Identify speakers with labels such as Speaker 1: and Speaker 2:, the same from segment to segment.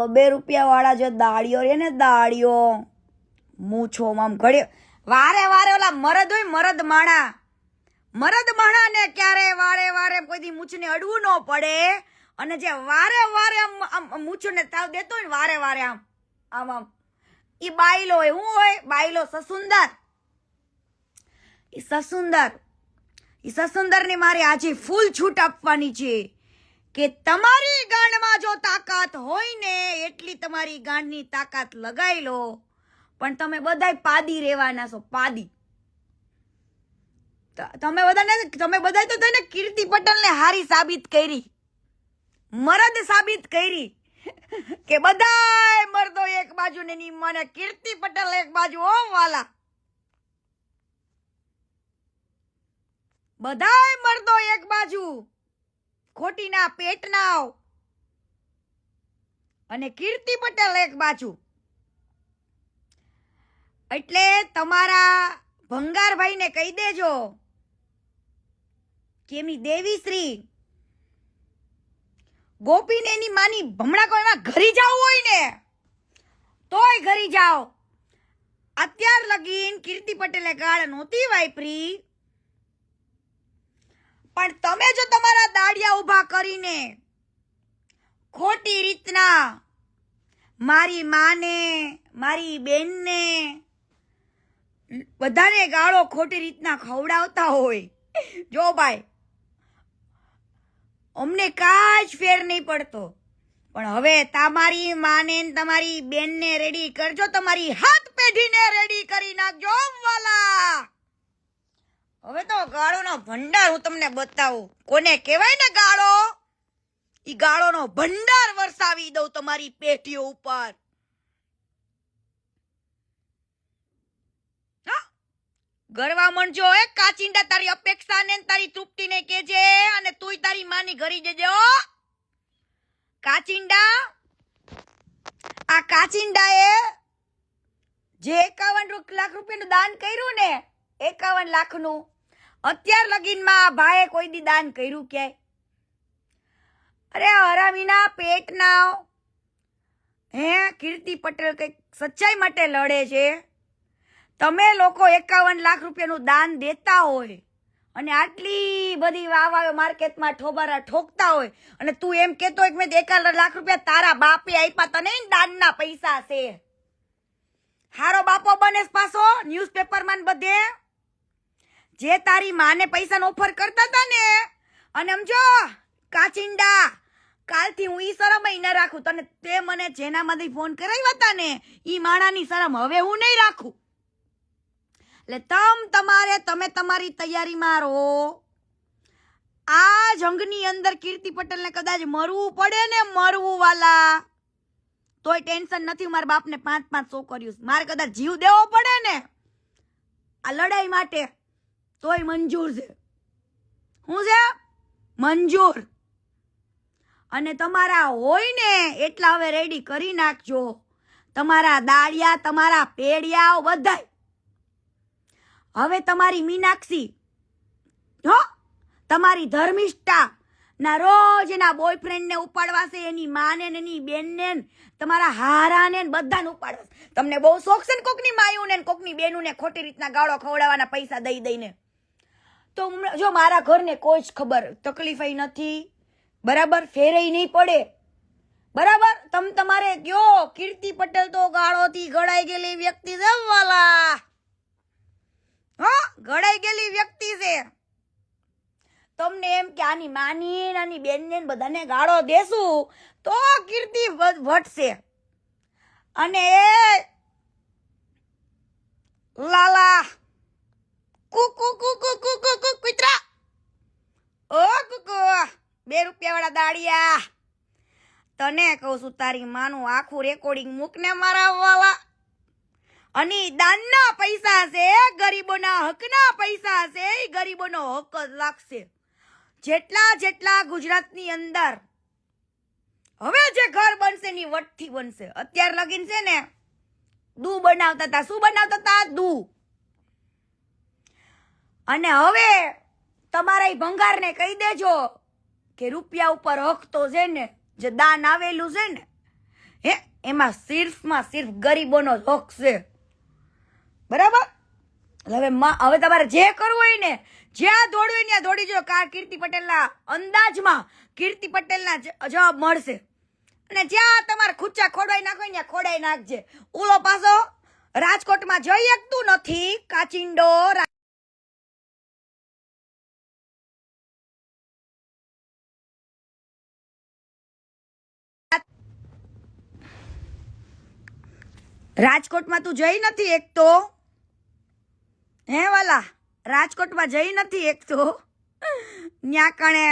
Speaker 1: બબે રૂપિયા વાળા જે દાળીઓ રે ને દાળીઓ મૂછો આમ ઘડે વારે વારે ઓલા મરદ હોય, મરદ માણા. મરદ માણાને ક્યારે વારે વારે કોઈથી મૂછને અડવું ન પડે? અને જે વારે વારે આમ આમ મૂછને તાવ દેતો હોય ને વારે વારે આમ આમ આમ. એ બાયલો હોય શું હોય? બાયલો સસુંદર. એ સસુંદર. એ સસુંદરની મારે આજે ફૂલ છૂટ આપવાની છે. કે તમારી ગાંડમાં જો તાકાત હોય ને, એટલી તમારી ગાંડની તાકાત લગાઈ લો. પણ તમે બધા પાદી રહેવાના છો, પાદી. તમે બધાને, તમે બધા તો થઈને કીર્તિ પટેલને હારી સાબિત કરી. મરદ સાબિત કરી. કે બધાય મર્દો એક બાજુ ને ની મને કીર્તિ પટેલ એક બાજુ ઓ વાલા. બધાય મર્દો એક બાજુ. ખોટીના પેટનાવ અને કીર્તિ પટેલ એક બાજુ. એટલે તમારા ભંગારભાઈને કહી દેજો કે એમની દેવીશ્રી ગોપીને એની માની ભમણા કોઈ એમાં ઘરી જવું હોય ને, તોય ઘરી જાઓ. અત્યાર લગીન કીર્તિ પટેલે ગાળ નહોતી વાપરી. પણ તમે જો તમારા દાડિયા ઊભા કરીને ખોટી રીતના મારી માને, મારી બેનને બધાને ગાળો ખોટી રીતના ખવડાવતા હોય. જો ભાઈ, અમને કાંઈ જ ફેર નહીં પડતો. પણ હવે તમારી માને તમારી બેનને રેડી કરજો, તમારી હાથ પેઢીને રેડી કરી નાખજો, વાલા! હવે તો ગાળોનો ભંડાર હું તમને બતાવું. કોને કહેવાય ને ગાળો? ઈ ગાળોનો ભંડાર વરસાવી દઉં તમારી પેટીઓ ઉપર? ગરવા મણજો એ કાચિંડા તારી અપેક્ષા ને તારી તૃપ્તિને કેજે અને તુંય તારી માની ઘરી જજે ઓ કાચિંડા, આ કાચિંડા એ જે એકાવન લાખ રૂપિયાનું દાન કર્યું ને, એકાવન લાખનું અત્યાર લગીનમાં આ ભાઈએ કોઈ દી દાન કર્યું ક્યાંય? અરે હરામીના પેટના હે. કીર્તિ પટેલ કંઈક સચ્ચાઈ માટે લડે છે. તમે લોકો એકાવન લાખ રૂપિયાનું દાન દેતા હોય અને આટલી બધી વાવ માર્કેટમાં ઠોબારા ઠોકતા હોય અને તું એમ કહેતો હોય કે મેં એકાવન લાખ રૂપિયા તારા બાપે આપ્યા તને દાનના પૈસા છે. હારો બાપો બને પાછો, ન્યૂઝપેપરમાં બધે. જે તારી માને પૈસાનો ઓફર કરતા હતા ને, અને સમજો કાચિંડા, કાલથી હું ઈ શરમ ન રાખું, તને તે મને જેનામાંથી ફોન કરાવ્યા હતા ને, ઈ માણાની શરમ હવે હું નહીં રાખું. એટલે તમ તમારે, તમે તમારી તૈયારીમાં રહો આ જંગની અંદર કીર્તિ પટેલને કદાચ મરવું પડે ને મરવું વાલા તોય ટેન્શન નથી મારા બાપને પાંચ પાંચ સો કર્યું મારે કદાચ જીવ દેવો પડે ને, આ લડાઈ માટે. તોય મંજૂર છે. શું છે? મંજૂર. અને તમારા હોય ને એટલા હવે રેડી કરી નાખજો. તમારા દાળિયા, તમારા પેડિયાઓ બધાય. હવે તમારી મીનાક્ષી, હો, તમારી ધર્મિષ્ઠા ના રોજ એના બોયફ્રેન્ડને ઉપાડવાશે, એની માને ને એની બેનને તમારા હારાને બધાને ઉપાડવાશે. તમને બહુ શોખ છે ને કોકની માયુને કોકની બેનુને ખોટી રીતના ગાળો ખવડાવવાના પૈસા દઈ દઈને. તો જો મારા ઘરને કોઈ જ ખબર તકલીફ ય નથી. બરાબર? ફેરેય નહીં પડે. બરાબર? તમ તમારે કયો? કીર્તિ પટેલ તો ગાળોથી ઘડાઈ ગયેલી વ્યક્તિ છે, વાલા. હા ઘડાઈ ગયેલી વ્યક્તિ છે. તમને એમ કે આની માની આની બેનને બધાને ગાળો દેશું, તો કીર્તિ વટશે. અને એ, લાલા દાડિયા. તને કહું છું, તારી માનું આખું રેકોર્ડિંગ મૂકને મારા વાલા. અને દાનના પૈસા છે ગરીબોના હકના પૈસા છે, એ ગરીબોનો હક જ લાગશે. જેટલા જેટલા ગુજરાતની અંદર. હવે જે ઘર બનશે ની વટથી બનશે. અત્યાર લગીન છે ને, દૂ બનાવતા હતા શું બનાવતા હતા દૂ. અને હવે તમારા ભંગારને કહી દેજો કે રૂપિયા ઉપર હક છે ને, જે દાન આવેલું છે ને, હે, એમાં સિર્ફમાં સિર્ફ ગરીબોનો જ હક છે. બરાબર? હવે હવે તમારે જે કરવું હોય ને, જ્યાં દોડવું હોય ત્યાં દોડી જાઓ. કા કીર્તિ પટેલના અંદાજમાં કીર્તિ પટેલના જવાબ મળશે. અને જ્યાં તમારે ખૂચા ખોડાઈ નાખો ત્યાં ખોડાઈ નાખજે. ઓલો પાછો રાજકોટમાં જઈ શકતું નથી. કાચિંડો રાજકોટમાં તું જઈ નથી એક તો હે વાલા, રાજકોટમાં જઈ નથી એક તો ન્યા કણે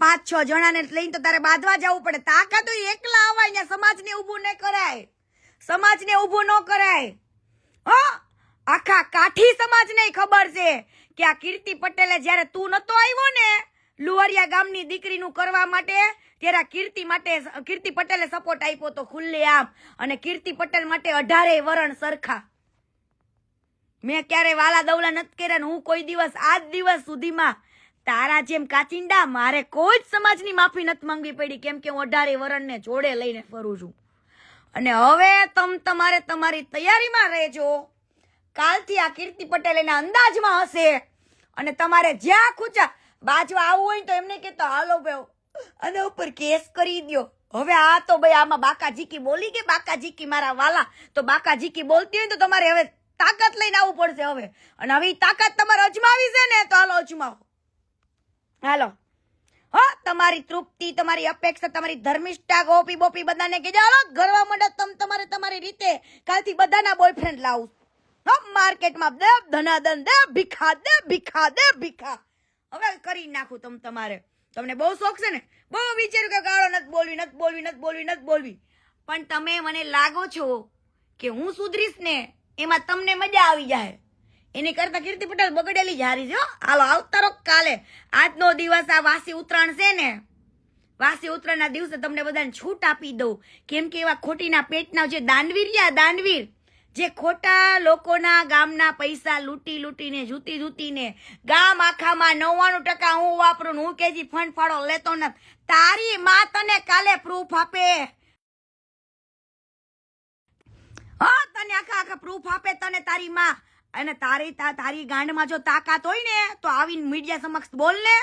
Speaker 1: પાંચ છ જણાને લઈને તો તારે બાંધવા જવું પડે. તાકા તો એકલા આવાય ને સમાજને ઊભું ન કરાય. સમાજને ઊભું ન કરાય. હો, આખા કાઠી સમાજને ખબર છે કે આ કીર્તિ પટેલે જ્યારે તું નતો આવ્યો ને લુવરિયા ગામની દીકરીનું કરવા માટે ત્યારે આ કીર્તિ માટે, કીર્તિ પટેલે સપોર્ટ આપ્યો તો ખુલ્લે આમ. અને કીર્તિ પટેલ માટે અઢારે વરણ સરખા. મેં ક્યારે વાલા દવલા નથી કર્યા ને હું કોઈ દિવસ, આજ દિવસ સુધીમાં તારા જેમ કાચિંડા, મારે કોઈ જ સમાજની માફી નથી માંગવી પડી, કેમ કે હું અઢારે વરણને જોડે લઈને ફરું છું. અને હવે તમ તમારે તમારી તૈયારીમાં રહેજો. કાલથી આ કીર્તિ પટેલ એના અંદાજમાં હશે. અને તમારે જ્યાં ખૂચા બાજવા આવવું હોય તો એમને કહેતો, હાલો ભાઈ આના ઉપર કેસ કરી દ્યો. હવે આ તો ભાઈ આમાં બાકા જીકી બોલી કે બાકા જીકી મારા વાલા. તો બાકા જીકી બોલતી હોય તો તમારે હવે તાકાત લઈને આવવું પડશે હવે. અને હવે તાકાત તમારે અજમાવી છે ને, તો હાલો અજમાવો. હાલો. હા, તમારી તૃપ્તિ, તમારી અપેક્ષા, તમારી ધર્મિષ્ઠા, ગોપી બોપી બધાને કહેજો. હાલો, ગરવા માંડો તમ તમારે તમારી રીતે કાલથી બધાના બોયફ્રેન્ડ લાવું. હા, માર્કેટમાં દે ધનાદન દે, ભીખા દે ભીખા દે, ભીખા. હવે કરી નાખું તમ તમારે. તમને બહુ શોખ છે ને? બહુ વિચાર્યું કે ગાળો નથી બોલવી નથી બોલવી નથી બોલવી નથી બોલવી. પણ તમે મને લાગો છો કે હું સુધરીશ ને, એમાં તમને મજા આવી જાય. એની કરતા કીર્તિ પટેલ બગડેલી જ હારી છે હાલો આવતા રહો કાલે. આજનો દિવસ આ વાસી ઉત્તરાયણ છે ને, વાસી ઉત્તરાયણના દિવસે તમને બધાને છૂટ આપી દઉં. કેમ કે એવા ખોટીના પેટના જે દાનવીર રહ્યા, દાનવીર જે ખોટા લોકોના ગામના પૈસા લૂંટી લૂંટીને, જૂતી જૂતીને, ગામ આખામાં નવ્વાણું ટકા હું વાપરું હું કેજી ફંડ ફાળો લેતો નથી. તારી માં તને કાલે પ્રૂફ આપે. હા, તને આખા આખા પ્રૂફ આપે તને તારી માં. અને તારી તારી ગાંડમાં જો તાકાત હોય ને, તો આવીને મીડિયા સમક્ષ બોલ ને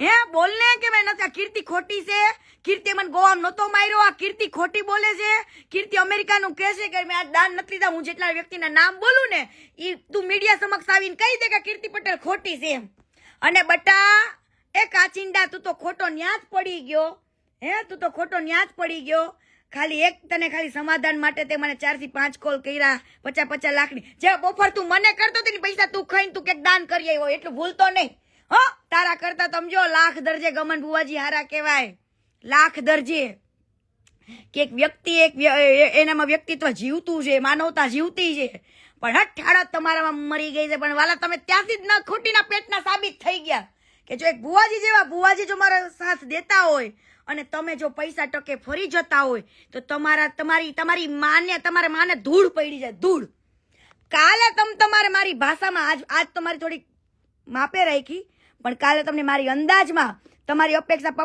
Speaker 1: હે, બોલ કે મેં નથી, આ કીર્તિ ખોટી છે? કીર્તિ મને ગોવામાં નહોતો માર્યો, આ કીર્તિ ખોટી બોલે છે? કીર્તિ અમેરિકાનું કહે છે કે મેં આ દાન નથી લીધા હું જેટલા વ્યક્તિના નામ બોલું ને એ તું મીડિયા સમક્ષ આવીને કહી દે કે કીર્તિ પટેલ ખોટી છે અને બટા, એ કાચિંડા, તું તો ખોટો ન્યા જ પડી ગયો. હે, તું તો ખોટો ન્યા જ પડી ગયો. ખાલી એક તને ખાલી સમાધાન માટે તે મને ચારથી પાંચ કોલ કર્યા, પચાસ પચાસ લાખની. જે બપોર તું મને કરતો હતી પૈસા તું ખાઈને તું ક્યાંક દાન કરી આવ્યો, એટલું ભૂલતો નહીં. હો, તારા કરતા તમજો લાખ દરજે ગમન બુવાજી હારા કહેવાય. લાખ દરજે. કે એક વ્યક્તિ એક એનામાં વ્યક્તિત્વ જીવતું છે, માનવતા જીવતી છે. પણ હઠાળત તમારામાં મરી ગઈ છે, પણ વાલા તમે ત્યાંથી જ ન ખોટીના પેટના સાબિત થઈ ગયા. કે જો એક ભુવાજી જેવા ભુવાજી જો મારા સાથ દેતા હોય અને તમે જો પૈસા ટકે ફરી જતા હોય, તો તમારા તમારી તમારી માને, તમારે માને ધૂળ પડી જાય, ધૂળ. કાલે તમ તમારે મારી ભાષામાં આજ આજ તમારી થોડી માપે રાખી પણ કાલે તમને મારી અંદાજમાં તમારી અપેક્ષા